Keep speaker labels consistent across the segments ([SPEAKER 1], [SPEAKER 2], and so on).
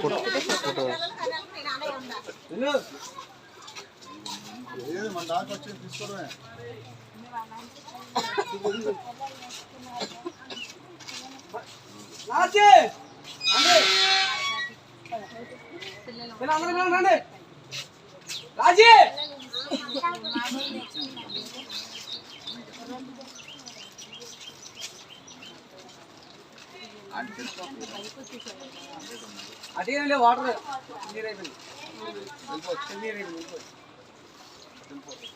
[SPEAKER 1] రండి రాజే అందరూ రాజీ ఏం లేవు వాటర్ నీరు అయిపోయింది నీరు అయిపోయింది. వెళ్ళిపోవచ్చు.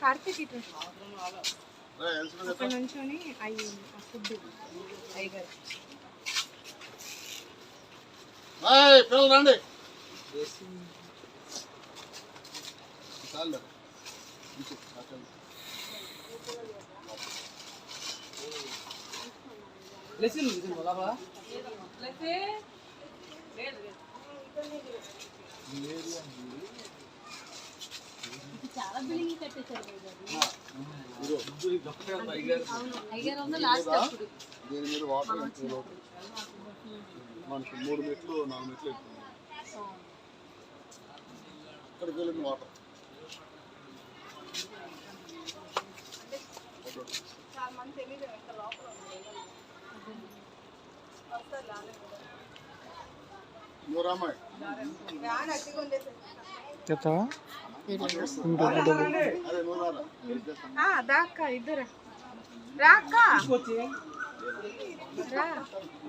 [SPEAKER 2] కార్తీక్ ఇటు
[SPEAKER 3] రే, ఎలిసిపెత్
[SPEAKER 2] ఇక్కడ నుంచొని అయ్యి ఆ ఫుడ్. అయ్యగారు.
[SPEAKER 3] ఏయ్, పిల్లలు రండి. చాలు ఇంకో,
[SPEAKER 1] లెసిన్ ఇది లోపల
[SPEAKER 4] చాలా బిల్డింగ్ కట్టేశారు లాస్ట్ అప్పుడు
[SPEAKER 3] దీని మీద వాటర్ మనకి మూడు మెట్లు నాలుగు మెట్లు ఎక్కుతుంది ఇక్కడికి వెళ్ళింది వాటర్
[SPEAKER 2] చాలా మంది తెలియదు లోపల
[SPEAKER 3] నువ్వు రామాయ్
[SPEAKER 2] వ్యాన్ అట్టిగా ఉండేది
[SPEAKER 1] చెప్తావా?
[SPEAKER 2] దాక్క ఇద్దరు. రా అక్క.
[SPEAKER 1] తీసుకొచ్చి
[SPEAKER 2] రా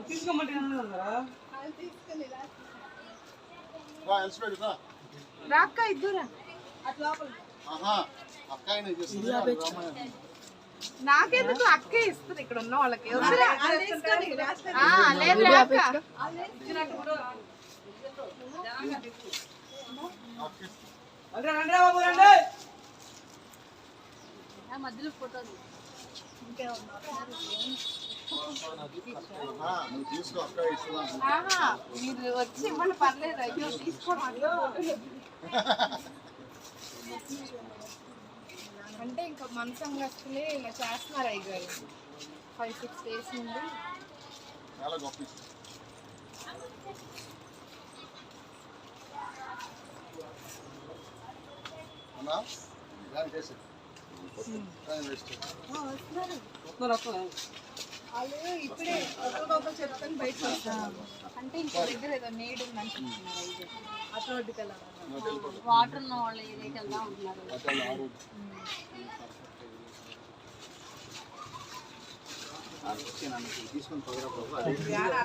[SPEAKER 1] తీసుకోమంటే ఉన్నారా
[SPEAKER 3] రా. ఎలిసిపెట్ రా
[SPEAKER 2] రా అక్క నాకెందుకు అక్కే ఇస్తుంది ఇక్కడ ఉన్న వాళ్ళకి? లేదు
[SPEAKER 4] మధ్యలో
[SPEAKER 2] ఆహా మీరు వచ్చి ఇవ్వండి పర్లేదు. అయ్యో అయ్యో. అంటే ఇంకా మన సంగస్తులే ఇలా చేస్తున్నారు అయ్యారు ఫైవ్ సిక్స్ డేస్ నుండి
[SPEAKER 3] చాలా గొప్ప
[SPEAKER 1] వస్తున్నారు. వస్తున్నారు
[SPEAKER 2] వాళ్ళు ఇప్పుడే ఒకరికొకరు చెప్తాను వస్తారు. అంటే ఇంకో దగ్గర ఏదో నీడు ఉందని అటు రోడ్డుకి వెళ్ళాలి
[SPEAKER 4] వాటర్ ఉన్న వాళ్ళు ఏదైతే ఉంటున్నారు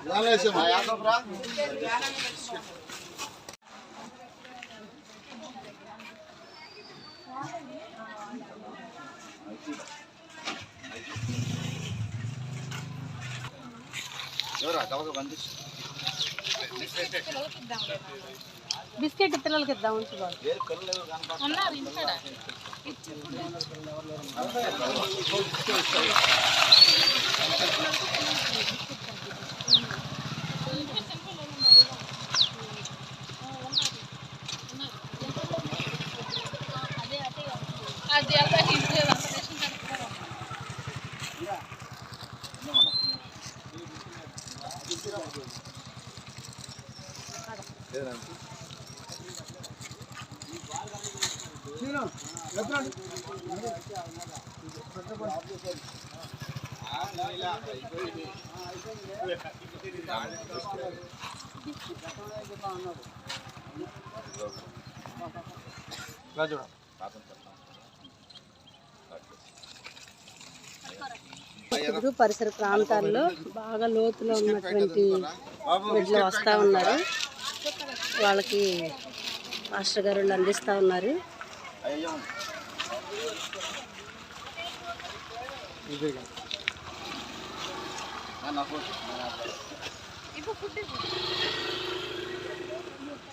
[SPEAKER 3] రా ఎవరా గబగబా బంధించు
[SPEAKER 4] బిస్కెట్ పిల్లలకి ఇద్దాం ఉంచుకో
[SPEAKER 1] నేను
[SPEAKER 4] ఇప్పుడు పరిసర ప్రాంతాల్లో బాగా లోతులో ఉన్నటువంటి బిడ్డలు వస్తూ ఉన్నారు. వాళ్ళకి మాస్టర్ గారు అందిస్తూ ఉన్నారు.
[SPEAKER 2] ఇప్పుడు ఫుడ్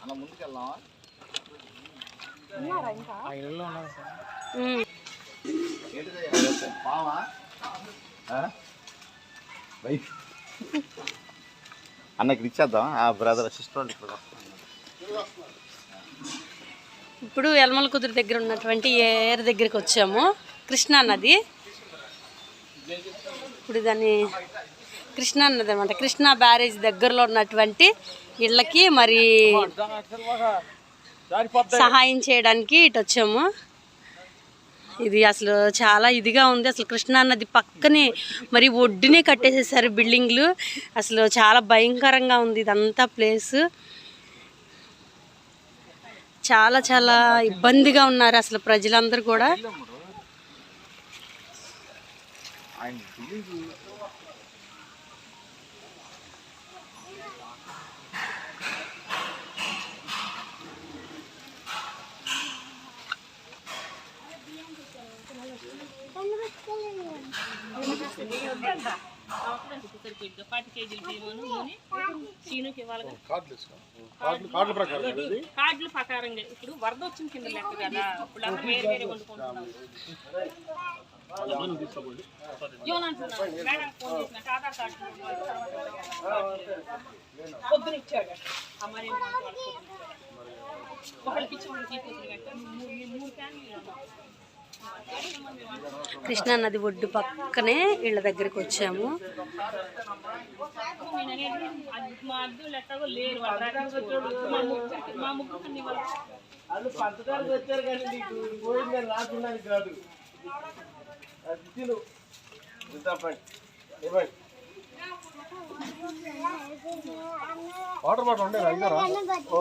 [SPEAKER 5] అన్న
[SPEAKER 3] ముందుకు వెళ్దామా
[SPEAKER 5] ఆ ఇళ్ళలో ఉన్నారు సార్?
[SPEAKER 4] ఉమ్.
[SPEAKER 3] ఏంటిది? పావా? బైక్ అన్న ఇక్కడ ఇచ్చేద్దాం ఆ బ్రదర్ సిస్టర్ వాళ్ళు ఇక్కడ
[SPEAKER 4] ఇప్పుడు ఎలమల కుదురు దగ్గర ఉన్నటువంటి ఏర్ దగ్గరికి వచ్చాము. కృష్ణా నది. ఇప్పుడు దాన్ని కృష్ణా నది అనమాట కృష్ణా బ్యారేజ్ దగ్గరలో ఉన్నటువంటి ఇళ్ళకి మరి సహాయం చేయడానికి ఇటు వచ్చాము. ఇది అసలు చాలా ఇదిగా ఉంది. అసలు కృష్ణా నది పక్కనే మరి ఒడ్డునే కట్టేసేసారు బిల్డింగ్లు. అసలు చాలా భయంకరంగా ఉంది ఇదంతా ప్లేస్. చాలా చాలా ఇబ్బందిగా ఉన్నారు అసలు ప్రజలందరూ కూడా.
[SPEAKER 3] ఆయన బిల్డింగ్ కార్డులు ఇస్తాం కార్డులు కార్డుల
[SPEAKER 6] కార్డుల ప్రకారంగా ఇప్పుడు వరద వచ్చిన కింద లెక్క కదా ఇప్పుడు అందరూ వేరు వేరే వండుకుంటున్నాం మేడం ఫోన్ చేసిన ఆధార్ కార్డు పొద్దున ఇచ్చాడు అమ్మాయి ఒకళ్ళకి ఇచ్చి వాళ్ళకి మూడు ఫ్యామిలీ
[SPEAKER 4] కృష్ణా నది ఒడ్డు పక్కనే ఇళ్ళ దగ్గరికి వచ్చాము.
[SPEAKER 6] వాళ్ళు వాళ్ళు
[SPEAKER 5] వాళ్ళు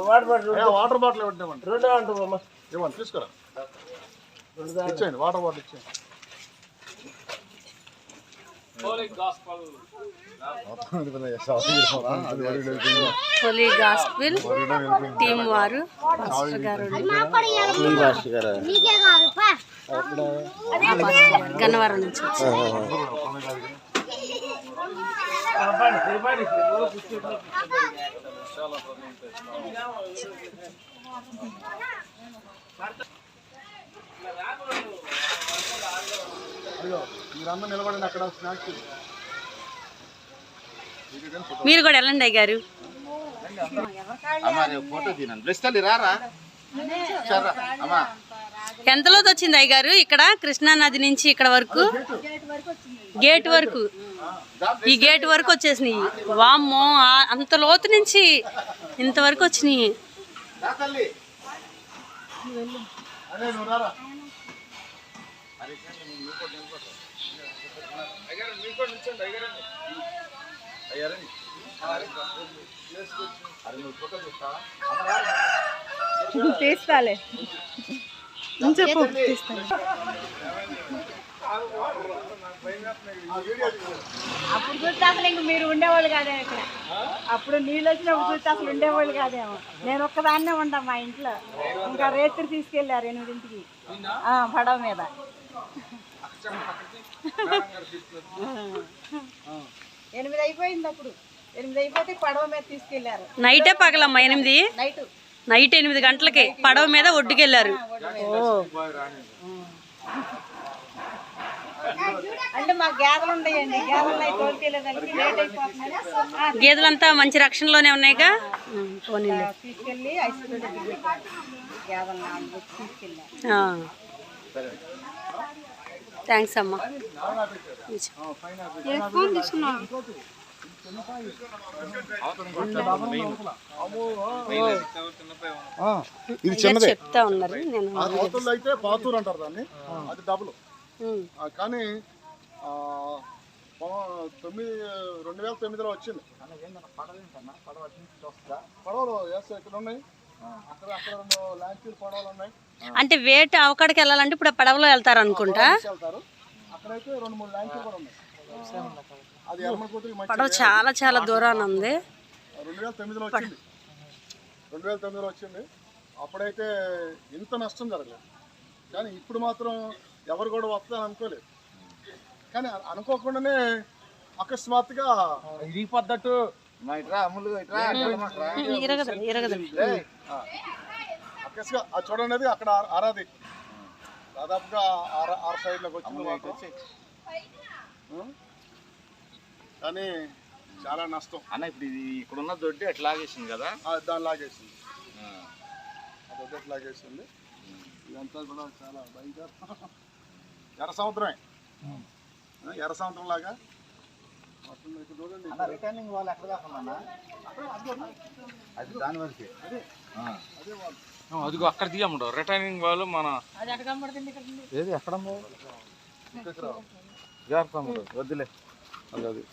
[SPEAKER 3] water bottle
[SPEAKER 5] water bottle
[SPEAKER 3] water bottle ఇవ్వండి తీసుకురా. ఇచ్చేయండి వాటర్ బాటిల్ ఇచ్చేయండి
[SPEAKER 4] హోలీ గాస్పిల్ టీం వారు గన్నవరం నుంచి వచ్చారు.
[SPEAKER 3] అయ్యో నిలబడండి అక్కడ
[SPEAKER 4] మీరు కూడా వెళ్ళండి
[SPEAKER 3] అమ్మా
[SPEAKER 4] ఎంతలోకి వచ్చింది అయ్యగారు? ఇక్కడ కృష్ణా నది నుంచి ఇక్కడ వరకు? గేట్ వరకు. ఈ గేట్ వరకు వచ్చేసినాయి. వామ్మో అంత లోతు నుంచి ఇంతవరకు వచ్చినాయి.
[SPEAKER 3] అదే నువ్వు రారా.
[SPEAKER 7] తీస్తాలే. చెప్పు అప్పుడు చూస్తే అసలు ఇంక మీరు ఉండేవాళ్ళు కాదే ఇక్కడ. అప్పుడు నీళ్ళు వచ్చినప్పుడు చూస్తే అసలు ఉండేవాళ్ళు కాదేమో. నేను ఒక్కదాన్నే ఉంటా మా ఇంట్లో. ఇంకా రేత్రి తీసుకెళ్ళారు ఎనిమిదింటికి. ఆ, పడవ మీద. ఎనిమిది అయిపోయింది అప్పుడు. ఎనిమిది అయిపోతే పడవ మీద తీసుకెళ్ళారు
[SPEAKER 4] నైటే పగలమ్మా ఎనిమిది?
[SPEAKER 7] నైట్.
[SPEAKER 4] నైట్ ఎనిమిది గంటలకి పడవ మీద ఒడ్డుకెళ్ళారు. ఓ.
[SPEAKER 7] అంటే మా గేదెలు గేదెలు తోలుకెళ్ళేదానికి లేట్
[SPEAKER 4] గేదెలంతా మంచి రక్షణలోనే ఉన్నాయిగా?
[SPEAKER 7] తీసుకెళ్ళి గేదెలు
[SPEAKER 4] థ్యాంక్స్ అమ్మా.
[SPEAKER 3] ఇది
[SPEAKER 4] చెప్తా ఉన్నారు. నేను
[SPEAKER 3] పాతూరు అంటారు దాన్ని. అది డబుల్ కానీ తొమ్మిది రెండు వేల తొమ్మిదిలో వచ్చింది. పడవలు ఎస్ ఇక్కడ ఉన్నాయి. అక్కడ అక్కడ రెండు లాంచీలు పడవలు ఉన్నాయి.
[SPEAKER 4] అంటే వేట అవకాడికి వెళ్ళాలంటే ఇప్పుడు ఆ పడవలో వెళ్తారు అనుకుంటా?
[SPEAKER 3] వెళ్తారు. అక్కడైతే రెండు మూడు లాంచీలు కూడా ఉన్నాయి. అది
[SPEAKER 4] పడవ చాలా చాలా దూరాన ఉంది.
[SPEAKER 3] రెండు వేల తొమ్మిదిలో వచ్చింది. రెండు వేల తొమ్మిదిలో వచ్చింది. అప్పుడైతే ఇంత నష్టం జరగలేదు. కానీ ఇప్పుడు మాత్రం ఎవరు కూడా వస్తుందని అనుకోలేదు. కానీ అనుకోకుండానే అకస్మాత్తుగా
[SPEAKER 1] ఇరిగిపోద్దట్టు
[SPEAKER 4] ఇరగదు ఇరగదు.
[SPEAKER 3] ఆ, అకస్మాత్తుగా అది చూడండి అక్కడ ఆర- ఆరాది. దాదాపుగా ఆర ఆరు సైడ్లోకి వచ్చింది? కానీ చాలా నష్టం.
[SPEAKER 8] అన్న ఇప్పుడు ఇది ఇక్కడ ఉన్న దొడ్డి అట్లా లాగేసింది కదా?
[SPEAKER 3] ఆ, దాన్ని లాగేసింది. అది ఒకటి లాగేసింది? ఇదంతా కూడా చాలా భయంకర. ఎర్ర సముద్రమే. ఎర్ర సముద్రం లాగా
[SPEAKER 8] రిటర్నింగ్ వాళ్ళు ఎక్కడ దాకా ఉందన్న? అది దాని వరకే.
[SPEAKER 9] అదిగో అక్కడ తీయమ్మడు రిటర్నింగ్ వాళ్ళు మన
[SPEAKER 8] ఏది ఎక్కడ వద్దులే.
[SPEAKER 3] అదే అదే.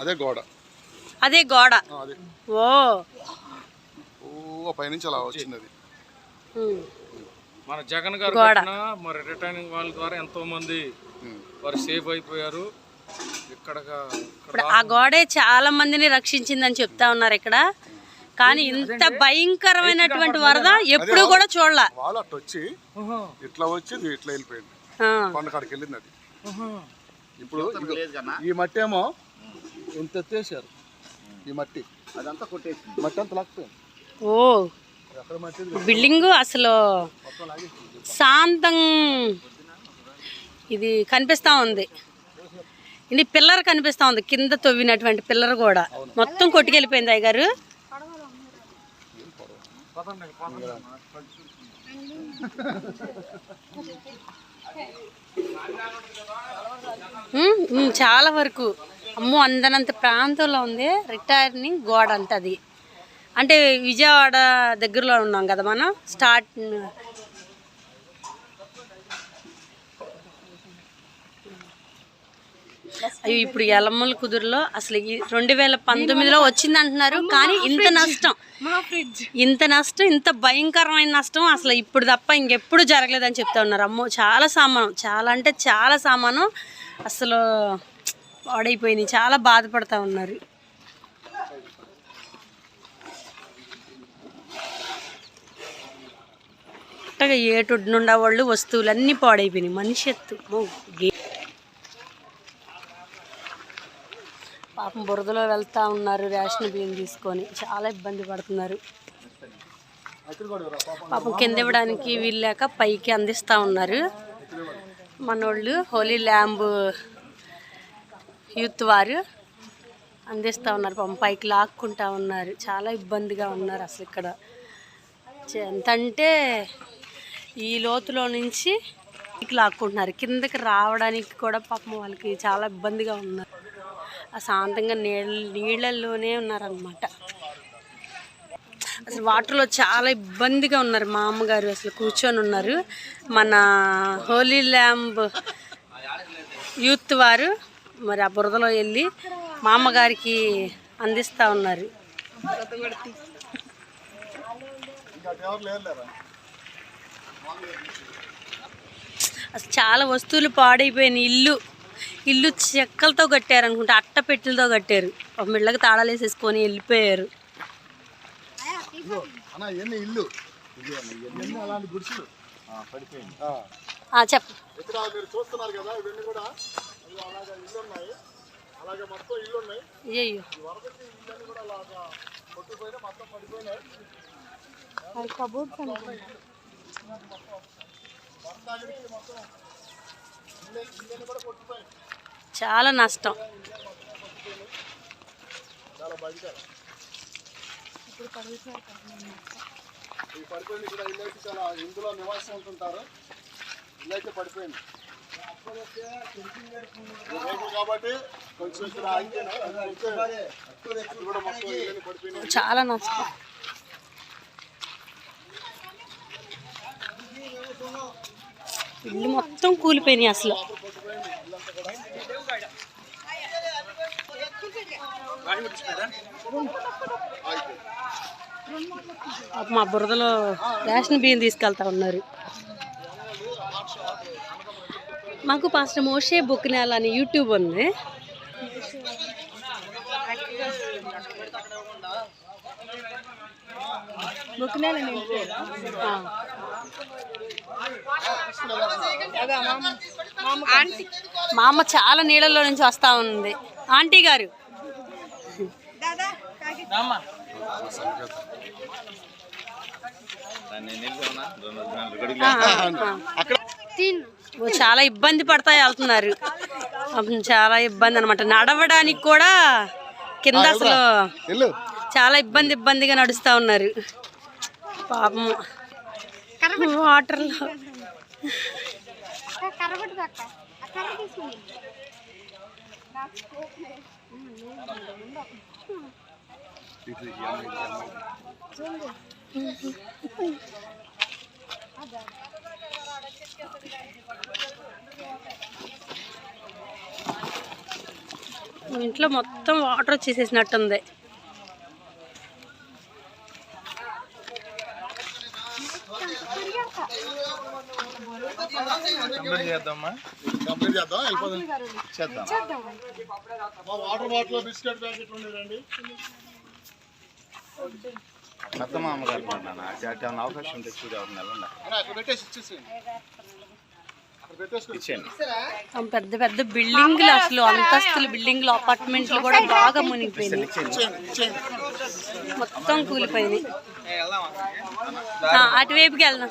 [SPEAKER 3] అదే గోడ.
[SPEAKER 4] అదే గోడ. ఓ.
[SPEAKER 3] ఓ పైనుంచి అలా వచ్చింది అది.
[SPEAKER 9] మన జగన్ గారు
[SPEAKER 4] గోడ.
[SPEAKER 9] కట్టిన మరి రిటర్నింగ్ వాళ్ళ ద్వారా ఎంతో మంది వారు సేఫ్ అయిపోయారు. ఇక్కడ
[SPEAKER 4] ఆ గోడే చాలా మందిని రక్షించిందని చెప్తా ఉన్నారు ఇక్కడ. కానీ ఇంత భయంకరమైనటువంటి వరద ఎప్పుడు కూడా చూడలా.
[SPEAKER 3] వాళ్ళు అట్ట వచ్చి ఇట్లా వచ్చి ఇట్లా వెళ్ళిపోయింది.
[SPEAKER 4] ఆ.
[SPEAKER 3] కొండ కాడికి వెళ్ళింది అది. ఇప్పుడు ఈ మట్టి ఏమో ఇంత ఎత్తేసారు ఈ మట్టి.
[SPEAKER 8] అదంతా కొట్టేసి
[SPEAKER 3] మట్టి అంత లాక్కుపోయింది.
[SPEAKER 4] ఓ? బిల్డింగ్ అసలు శాంతం ఇది కనిపిస్తా ఉంది. ఇది పిల్లర్ కనిపిస్తా ఉంది. కింద తవ్వినటువంటి పిల్లర్ కూడా. మొత్తం కొట్టుకెళ్ళిపోయింది అయ్యగారు. చాలా వరకు. అమ్మో అందనంత ప్రాంతంలో ఉంది. రిటైర్నింగ్ గోడ అంటది. అంటే విజయవాడ దగ్గరలో ఉన్నాం కదా మనం? స్టార్ట్ అయ్యో ఇప్పుడు ఎలమ్మల కుదురులో అసలు ఈ రెండు వేల పంతొమ్మిదిలో వచ్చింది అంటున్నారు కానీ ఇంత నష్టం. ఇంత నష్టం ఇంత భయంకరమైన నష్టం అసలు ఇప్పుడు తప్ప ఇంకెప్పుడు జరగలేదని చెప్తా ఉన్నారు. అమ్మో చాలా సామానం చాలా అంటే చాలా సామానం అసలు పాడైపోయినాయి చాలా బాధపడతా ఉన్నారు. కరెక్ట్గా ఏటొడ్డునుండా వాళ్ళు వస్తువులన్నీ పాడైపోయినాయి. మనిషి ఎత్తు. పాపం బురదలో వెళ్తా ఉన్నారు రేషన్ బియ్యం తీసుకొని. చాలా ఇబ్బంది పడుతున్నారు. పాపం కింద ఇవ్వడానికి వీళ్ళాక పైకి అందిస్తూ ఉన్నారు. మనోళ్ళు హోలీ ల్యాంబ్ యూత్ వారు అందిస్తూ ఉన్నారు. పాపం పైకి లాక్కుంటా ఉన్నారు. చాలా ఇబ్బందిగా ఉన్నారు అసలు ఇక్కడ. ఎంత అంటే ఈ లోతులో నుంచి లాక్కుంటున్నారు. కిందకి రావడానికి కూడా పాపం వాళ్ళకి చాలా ఇబ్బందిగా ఉన్నారు. ఆ శాంతంగా నీళ్ళ నీళ్ళల్లోనే ఉన్నారనమాట అసలు వాటర్లో చాలా ఇబ్బందిగా ఉన్నారు మా అమ్మగారు. అసలు కూర్చొని ఉన్నారు. మన హోలీ ల్యాంబ్ యూత్ వారు మరి ఆ బురదలో వెళ్ళి మా అమ్మగారికి అందిస్తూ ఉన్నారు
[SPEAKER 3] ఇంకా ఎవరు లేరు లేరా
[SPEAKER 4] అసలు చాలా వస్తువులు పాడైపోయినాయి. ఇల్లు ఇల్లు చెక్కలతో కట్టారు అనుకుంటా అట్ట పెట్టెలతో కట్టారు. ఒక మిళ్ళకి తాళాలు వేసేసుకొని వెళ్ళిపోయారు.
[SPEAKER 3] ఇల్లు.
[SPEAKER 4] చెప్పు.
[SPEAKER 3] ఇక్కడ మీరు చూస్తున్నారు కదా ఇవన్నీ కూడా. ఇవి అలాగే ఇల్లు ఉన్నాయి అలాగే మొత్తం ఇల్లు ఉన్నాయి
[SPEAKER 4] అయ్యో
[SPEAKER 3] ఈ వరదకి ఇళ్ళన్నీ కూడా అలాగా కొట్టుకుపోయినా మొత్తం పడిపోయినాయి.
[SPEAKER 4] చాలా నష్టం.
[SPEAKER 3] చాలా భయంకర ఈ పడిపోయింది ఇక్కడ ఇల్లు అయితే చాలా ఇందులో నివాసం ఉంటుంటారు ఇల్లు అయితే పడిపోయింది కాబట్టి కొంచెం ఇక్కడ ఆగితేనే కూడా మొత్తం ఇల్లు పడిపోయినాయి
[SPEAKER 4] చాలా నష్టం. ఇల్లు మొత్తం కూలిపోయినాయి అసలు. మా బురదలో రేషన్ బియ్యం తీసుకెళ్తా ఉన్నారు. మాకు పాస్టర్ మోషే బుక్నాల్ అని యూట్యూబ్ ఉంది. ఆ. మా అమ్మ చాలా నీళ్ళలో నుంచి వస్తా ఉంది. ఆంటీ గారు. చాలా ఇబ్బంది పడతా వెళ్తున్నారు చాలా ఇబ్బంది అనమాట నడవడానికి కూడా కింద అసలు చాలా ఇబ్బంది ఇబ్బందిగా నడుస్తా ఉన్నారు. పాపం వాటర్లో. ఇంట్లో మొత్తం వాటర్ వచ్చేసేసినట్టుంది.
[SPEAKER 9] కంప్లీట్ చేద్దామా?
[SPEAKER 3] కంప్లీట్ చేద్దాం వెళ్ళిపోదాం చేద్దాం. వాటర్ బాటిల్ బిస్కెట్ ప్యాకెట్ ఉండేదండి.
[SPEAKER 8] పెద్ద మామగారు ఏమైనా అవకాశం ఉంటే చూడు
[SPEAKER 4] పెద్ద పెద్ద బిల్డింగ్లు అసలు అంతస్తుల బిల్డింగ్లు అపార్ట్మెంట్లు కూడా బాగా మునిగిపోయినాయి. మొత్తం కూలిపోయినాయి. అటువైపుకి వెళ్దాం.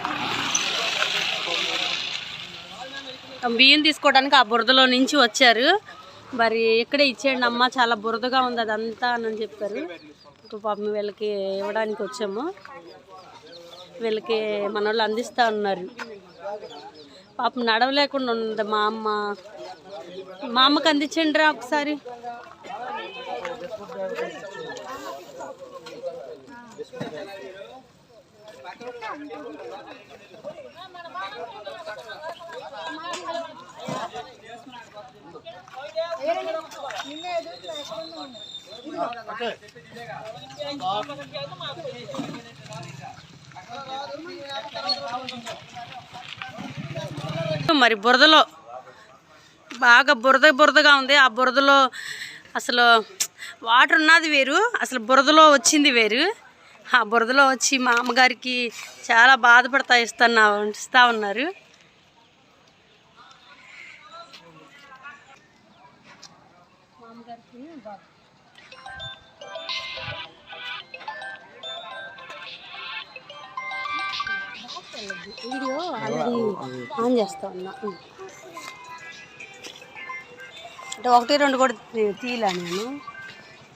[SPEAKER 4] బియ్యం తీసుకోవడానికి ఆ బురదలో నుంచి వచ్చారు. మరి ఇక్కడే ఇచ్చేయండి అమ్మ చాలా బురదగా ఉంది అదంతా అని చెప్పారు. పాపం వీళ్ళకి ఇవ్వడానికి వచ్చాము. వీళ్ళకి మన వాళ్ళు అందిస్తూ ఉన్నారు. పాపం నడవలేకుండా ఉంది మా అమ్మ. మా అమ్మకి అందించండి రా ఒకసారి. మరి బురదలో బాగా బురద బురదగా ఉంది. ఆ బురదలో అసలు వాటర్ ఉన్నది వేరు అసలు బురదలో వచ్చింది వేరు. ఆ బురదలో వచ్చి మా అమ్మగారికి చాలా బాధపడతా ఇస్తున్నా ఇస్తా ఉన్నారు. వీడియో ఆల్రెడీ ఆన్ చేస్తా ఉన్నా. అంటే ఒకటి రెండు కూడా తీయలే నేను.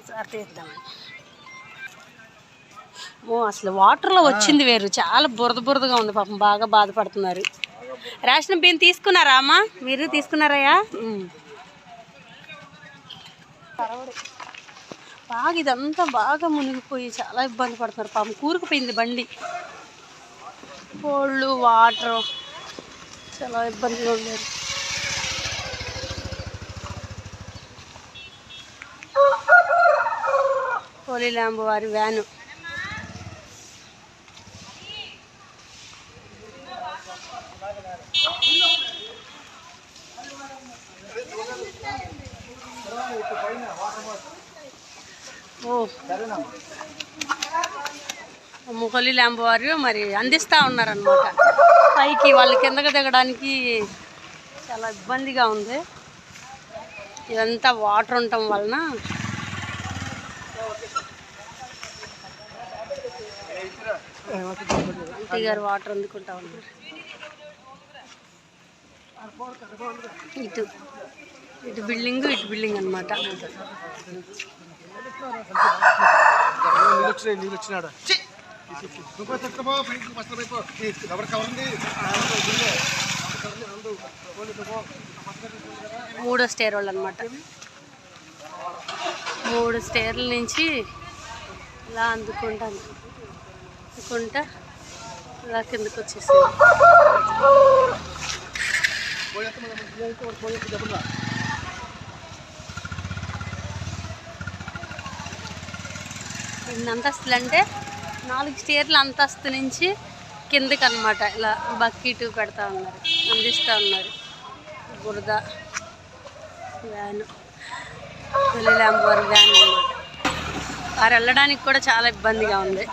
[SPEAKER 4] సార్ తీద్దామని. ఓ అసలు వాటర్లో వచ్చింది వేరు. చాలా బురద బురదగా ఉంది పాపం. బాగా బాధపడుతున్నారు. రేషన్ బియ్యం తీసుకున్నారా అమ్మా? మీరు తీసుకున్నారయ్యా. బాగా ఇదంతా బాగా మునిగిపోయి చాలా ఇబ్బంది పడుతున్నారు. పాపం కూరుకుపోయింది బండి. కోళ్ళు వాటర్. చాలా ఇబ్బందిగా ఉన్నారు. హోలీ ల్యాంబ్ వారి వ్యాను. ఓ. ముఖలి ల్యాంబ్ వారు మరి అందిస్తూ ఉన్నారనమాట పైకి వాళ్ళు కిందకి దిగడానికి చాలా ఇబ్బందిగా ఉంది. ఇదంతా వాటర్ ఉండటం వలన గారు వాటర్ అందుకుంటా ఉన్నారు. ఇటు ఇటు బిల్డింగ్ ఇటు బిల్డింగ్ అనమాట
[SPEAKER 3] ఇంకో చెక్కబో పైకి వస్తా పైపో ఎవరు కవర్
[SPEAKER 4] మూడో స్టేర్ వాళ్ళు అనమాట మూడు స్టేర్ల నుంచి ఇలా అందుకుంటాను అందుకుంటా ఇలా కిందకు వచ్చేసాను. ఎన్ని అంతస్తులు అంటే నాలుగు స్టేర్ల అంతస్తు నుంచి కిందకి అనమాట ఇలా బకెట్ పెడతా ఉన్నారు అందిస్తూ ఉన్నారు. బురద వ్యాన్ తొలిలాంబోర్ వ్యాన్ అనమాట వారు వెళ్ళడానికి కూడా చాలా ఇబ్బందిగా ఉంది.